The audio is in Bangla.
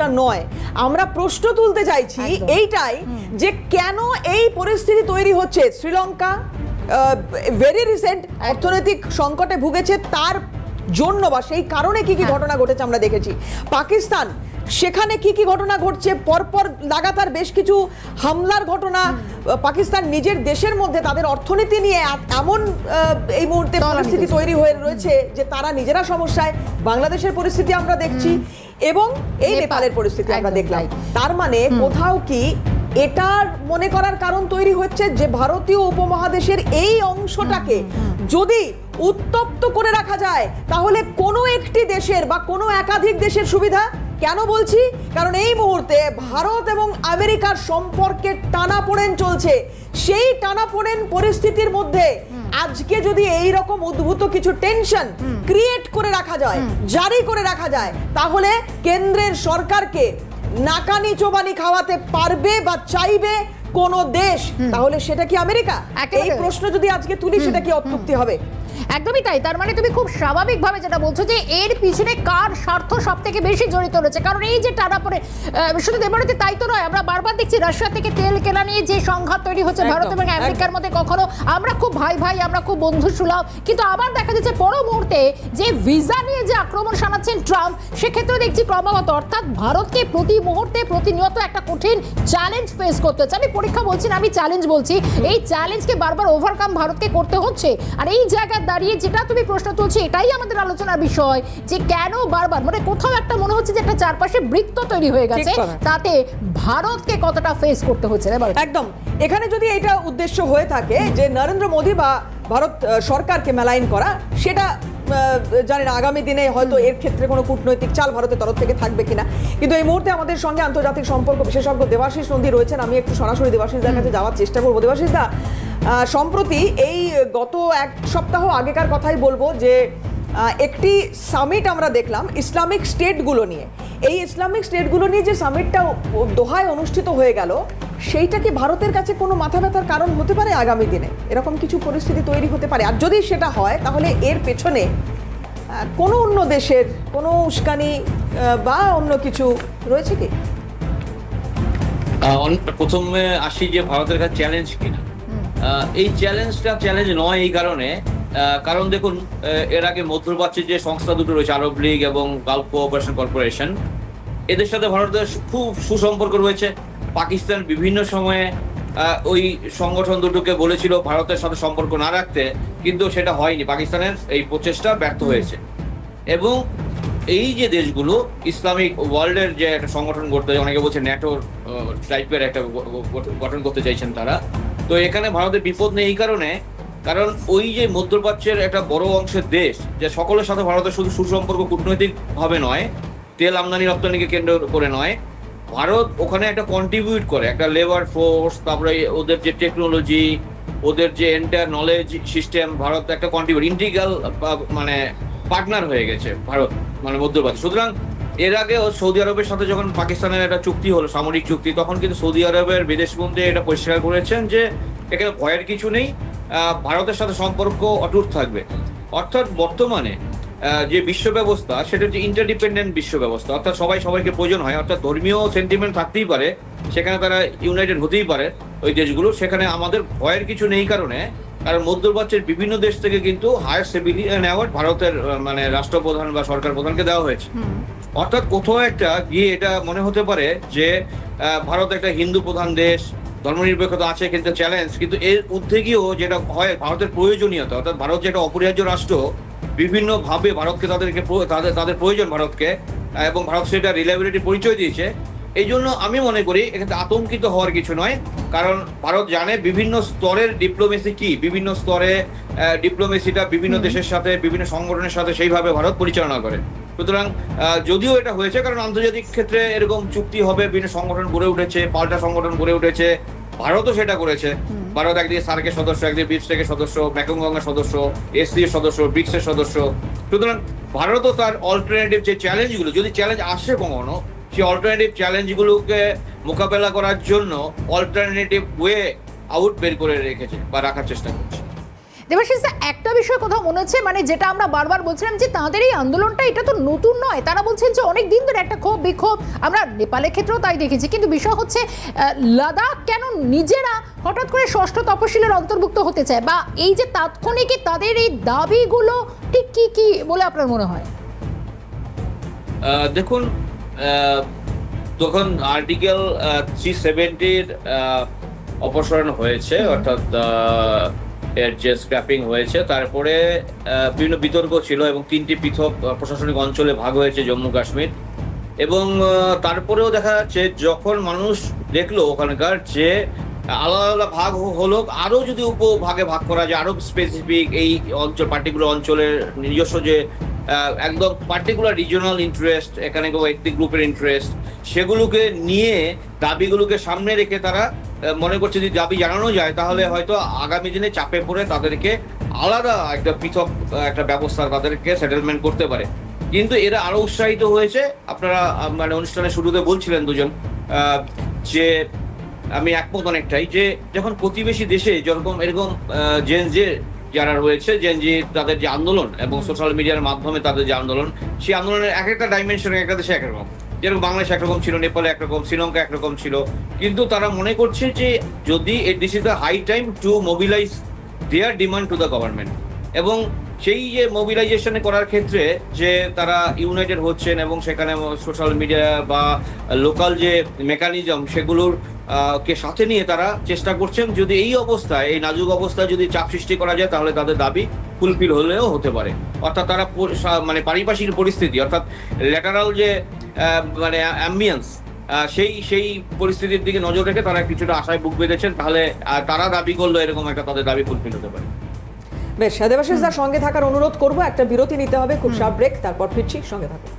টা নয়। আমরা প্রশ্ন তুলতে চাইছি এইটাই যে কেন এই পরিস্থিতি তৈরি হচ্ছে? শ্রীলঙ্কা ভেরি রিসেন্ট অর্থনৈতিক সংকটে ভুগেছে তার জন্য বা সেই কারণে কি কি হ্যাঁ। ঘটনা ঘটেছে আমরা দেখেছি। পাকিস্তান সেখানে কি কি ঘটনা ঘটছে? পরপর লাগাতার বেশ কিছু হামলার ঘটনা পাকিস্তান নিজের দেশের মধ্যে তাদের অর্থনীতি নিয়ে এমন এই মুহূর্তে পরিস্থিতি তৈরি হয়ে রয়েছে যে তারা নিজেরা সমস্যায় বাংলাদেশের পরিস্থিতি আমরা দেখছি এবং এই নেপালের পরিস্থিতি আমরা দেখলাম। তার মানে কোথাও কি এটার মনে করার কারণ তৈরি হচ্ছে যে ভারতীয় উপমহাদেশের এই অংশটাকে যদি উত্তপ্ত করে রাখা যায়। তাহলে কোনো একটি দেশের বা কোনো একাধিক দেশের সুবিধা? কেন বলছি? কারণ এই মুহূর্তে ভারত এবং আমেরিকার সম্পর্কে টানাপোড়েন চলছে। সেই টানাপোড়েন পরিস্থিতির মধ্যে আজকে যদি এই রকম উদ্ভূত কিছু টেনশন ক্রিয়েট করে রাখা যায় জারি করে রাখা যায় তাহলে কেন্দ্রের সরকারকে নাকানি চোবানি খাওয়াতে পারবে বা চাইবে কোন দেশ? তাহলে সেটা কি আমেরিকা। এই প্রশ্ন যদি আজকে তুলি সেটা কি অত্যুক্তি হবে? একদমই তাই। তার মানে তুমি খুব স্বাভাবিকভাবে যেটা বলছো যে এর পিছনে কার স্বার্থ সব থেকে বেশি জড়িত রয়েছে? কারণ এই যে টানা পড়ে শুধু দেবারতে তাই তো নয় আমরা বারবার দেখছি রাশিয়া থেকে তেল কেনা নিয়ে যে সংঘাত তৈরি হচ্ছে ভারত এবং আমেরিকার মধ্যে কখনো। আমরা খুব ভাই ভাই আমরা খুব বন্ধু সুলভ। কিন্তু আবার দেখা যাচ্ছে পর মুহূর্তে যে ভিসা নিয়ে যে আক্রমণ শানাচ্ছেন ট্রাম্প সেক্ষেত্রে দেখছি ক্রমাগত। অর্থাৎ ভারতকে প্রতি মুহূর্তে প্রতিনিয়ত একটা কঠিন চ্যালেঞ্জ ফেস করতে হচ্ছে। আমি পরীক্ষা বলছি না আমি চ্যালেঞ্জ বলছি। এই চ্যালেঞ্জকে বারবার ওভারকাম ভারতকে করতে হচ্ছে। আর এই জায়গায় দাঁড়িয়ে যেটা তুমি প্রশ্ন তুলছো এটাই আমাদের আলোচনার বিষয় যে কেন বারবার মানে কোথাও একটা মনে হচ্ছে যে একটা চারপাশে বৃত্ত তৈরি হয়ে গেছে তাতে ভারতকে কতটা ফেস করতে হচ্ছে একদম। এখানে যদি এটা উদ্দেশ্য হয়ে থাকে যে নরেন্দ্র মোদী বা ভারত সরকারকে মেলাইন করা সেটা জানি না আগামী দিনে হয়তো এর ক্ষেত্রে কোনো কূটনৈতিক চাল ভারতের তরফ থেকে থাকবে কিনা। কিন্তু এই মুহূর্তে আমাদের সঙ্গে আন্তর্জাতিক সম্পর্ক বিশেষজ্ঞ দেবাশিস নন্দী রয়েছেন। আমি একটু সরাসরি দেবাশিসদার কাছে যাওয়ার চেষ্টা করব। দেবাশিস দা আহ, সম্প্রতি এই গত এক সপ্তাহ আগেকার কথাই বলব যে একটি সামিট আমরা দেখলাম ইসলামিক স্টেটগুলো নিয়ে। এই ইসলামিক স্টেটগুলো নিয়ে যে সামিটটা দোহায় অনুষ্ঠিত হয়ে গেল, সেইটা কি ভারতের কাছে কোনো মাথা ব্যথার কারণ হতে পারে আগামী দিনে? এরকম কিছু পরিস্থিতি তৈরি হতে পারে। আর যদি সেটা হয়, তাহলে এর পেছনে কোনো অন্য দেশের কোনো উস্কানি বা অন্য কিছু রয়েছে কি? প্রথমে আসি যে ভারতের কাছে চ্যালেঞ্জ কিনা। এই চ্যালেঞ্জটা চ্যালেঞ্জ নয় এই কারণে। কারণ দেখুন এর আগে মধ্যপ্রাচ্যে যে সংস্থা দুটো রয়েছে আরব লীগ এবং গালফ কোঅপারেশন কর্পোরেশন এদের সাথে ভারতের খুব সুসম্পর্ক রয়েছে। পাকিস্তান বিভিন্ন সময়ে ওই সংগঠন দুটোকে বলেছিল ভারতের সাথে সম্পর্ক না রাখতে কিন্তু সেটা হয়নি। পাকিস্তানের এই প্রচেষ্টা ব্যর্থ হয়েছে। এবং এই যে দেশগুলো ইসলামিক ওয়ার্ল্ডের যে একটা সংগঠন করতে অনেকে বলছে ন্যাটোর টাইপের একটা গঠন করতে চাইছেন তারা। তো এখানে ভারতের বিপদ নেই এই কারণে, কারণ ওই যে মধ্যপ্রাচ্যের একটা বড় অংশের দেশ, যে সকলের সাথে ভারতের শুধু সুসম্পর্ক কূটনৈতিক ভাবে নয়, তেল আমদানি রপ্তানিকে কেন্দ্র করে নয়, ভারত ওখানে একটা কন্ট্রিবিউট করে, একটা লেবার ফোর্স তারপরে ওদের যে টেকনোলজি ওদের যে এন্টার নলেজ সিস্টেম ভারত একটা কন্ট্রিবিউট ইন্টিগ্রাল মানে পার্টনার হয়ে গেছে ভারত মানে মধ্যপ্রাচ্য। সুতরাং এর আগেও সৌদি আরবের সাথে যখন পাকিস্তানের একটা চুক্তি হলো, সামরিক চুক্তি, তখন কিন্তু সৌদি আরবের বিদেশমন্ত্রী এটা পরিষ্কার করেছেন যে এখানে ভয়ের কিছু নেই ভারতের সাথে সম্পর্ক অটুট থাকবে। অর্থাৎ বর্তমানে যে বিশ্ব ব্যবস্থা, সেটা হচ্ছে ইন্টারডিপেন্ডেন্ট বিশ্ব ব্যবস্থা। অর্থাৎ সবাই সবাইকে প্রয়োজন হয়, অর্থাৎ ধর্মীয় সেন্টিমেন্ট থাকতেই পারে, সেখানে তারা ইউনাইটেড হতেই পারে ওই দেশগুলো। সেখানে আমাদের ভয়ের কিছু নেই কারণে, কারণ মধ্যপ্রাচ্যের বিভিন্ন দেশ থেকে কিন্তু হায়ার সিভিলিয়ান অ্যাওয়ার্ড ভারতের মানে রাষ্ট্রপ্রধান বা সরকার প্রধানকে দেওয়া হয়েছে। অর্থাৎ কোথাও একটা গিয়ে এটা মনে হতে পারে যে ভারত একটা হিন্দু প্রধান দেশ ধর্মনিরপেক্ষতা আছে কিন্তু চ্যালেঞ্জ কিন্তু এর ঊর্ধ্বে গিয়েও যেটা হয় ভারতের প্রয়োজনীয়তা অর্থাৎ ভারত যেটা অপরিহার্য রাষ্ট্র বিভিন্ন ভাবে ভারতকে তাদেরকে তাদের তাদের প্রয়োজন ভারতকে এবং ভারত সেটা রিলায়েবিলিটি পরিচয় দিয়েছে। এই জন্য আমি মনে করি এখানে আতঙ্কিত হওয়ার কিছু নয় কারণ ভারত জানে বিভিন্ন স্তরের ডিপ্লোমেসি কি বিভিন্ন স্তরে ডিপ্লোমেসিটা বিভিন্ন দেশের সাথে বিভিন্ন সংগঠনের সাথে সেইভাবে ভারত পরিচালনা করে। সুতরাং যদিও এটা হয়েছে কারণ আন্তর্জাতিক ক্ষেত্রে এরকম চুক্তি হবে বিভিন্ন সংগঠন গড়ে উঠেছে পাল্টা সংগঠন গড়ে উঠেছে ভারতও সেটা করেছে। ভারত একদিকে সার্কের সদস্য একদিকে বিপস্টেকের সদস্য ম্যাকংগঙ্গের সদস্য এসসি এর সদস্য ব্রিক্সের সদস্য। সুতরাং ভারতও তার অল্টারনেটিভ যে চ্যালেঞ্জগুলো যদি চ্যালেঞ্জ আসে কখনো সেই অল্টারনেটিভ চ্যালেঞ্জগুলোকে মোকাবেলা করার জন্য অল্টারনেটিভ ওয়ে আউট বের করে রেখেছে বা রাখার চেষ্টা করছে। দেবাশিস একটা বিষয় কোথাও মনে হচ্ছে মানে যেটা আমরা বারবার বলছিলাম যে তাদের এই আন্দোলনটা এটা তো নতুন নয়। তারা বলছেন যে অনেক দিন ধরে একটা ক্ষোভ বিক্ষোভ আমরা নেপালের ক্ষেত্রেও তাই দেখেছি। কিন্তু বিষয় হচ্ছে লাদাখ কেন নিজেরা হঠাৎ করে ষষ্ঠ তপশিলের অন্তর্ভুক্ত হতে চায়? বা এই যে তাৎক্ষণিক তাদের এই দাবিগুলো ঠিক কি কি বলে আপনার মনে হয়? দেখুন তখন আর্টিকেল থ্রি সেভেন্টির অপসারণ হয়েছে অর্থাৎ এর যে স্ক্র্যাপিং হয়েছে, তারপরে বিভিন্ন বিতর্ক ছিল এবং তিনটি পৃথক প্রশাসনিক অঞ্চলে ভাগ হয়েছে জম্মু কাশ্মীর। এবং তারপরেও দেখা যাচ্ছে যখন মানুষ দেখল ওখানকার যে আলাদা আলাদা ভাগ হলো, আরও যদি উপভাগে ভাগ করা যায়, আরও স্পেসিফিক এই অঞ্চল পার্টিকুলার অঞ্চলের নিজস্ব যে একদম পার্টিকুলার রিজিওনাল ইন্টারেস্ট এখানে কেউ একটি গ্রুপের ইন্টারেস্ট সেগুলোকে নিয়ে, দাবিগুলোকে সামনে রেখে তারা মনে করছে যদি দাবি জানানো যায়, তাহলে হয়তো আগামী দিনে চাপে পড়ে তাদেরকে আলাদা একটা পৃথক একটা ব্যবস্থা তাদেরকে সেটেলমেন্ট করতে পারে। কিন্তু এরা আরও উৎসাহিত হয়েছে, আপনারা মানে অনুষ্ঠানের শুরুতে বলছিলেন দুজন যে আমি একমত অনেকটাই, যে যখন প্রতিবেশী দেশে যেরকম এরকম জেন যে যারা রয়েছে জেনজি তাদের যে আন্দোলন এবং সোশ্যাল মিডিয়ার মাধ্যমে তাদের যে আন্দোলন, সেই আন্দোলনের এক একটা ডাইমেনশন এক একটা দেশে একরকম যেরকম বাংলাদেশ একরকম ছিল, নেপালে একরকম শ্রীলঙ্কা একরকম ছিল। কিন্তু তারা মনে করছে যে যদি this is the high time to mobilise their demand to the government এবং সেই যে মোবিলাইজেশন করার ক্ষেত্রে যে তারা ইউনাইটেড হচ্ছেন এবং সেখানে সোশ্যাল মিডিয়া বা লোকাল যে মেকানিজম সেগুলোর কে সাথে নিয়ে তারা চেষ্টা করছেন, যদি এই অবস্থায়, এই নাজুক অবস্থায় যদি চাপ সৃষ্টি করা যায়, তাহলে তাদের দাবি ফুলফিল হলেও হতে পারে। অর্থাৎ তারা মানে পারিপার্শ্বিক পরিস্থিতি, অর্থাৎ ল্যাটারাল যে মানে অ্যাম্বিয়েন্স সেই সেই পরিস্থিতির দিকে নজর রেখে তারা কিছুটা আশায় বুক বেঁধেছেন, তাহলে তারা দাবি করল এরকম একটা তাদের দাবি ফুলফিল হতে পারে। বেশ দেবাশিস দার সঙ্গে থাকার অনুরোধ করব। একটা বিরতি নিতে হবে খুব সাব ব্রেক তারপর ফিরছি সঙ্গে থাকুন।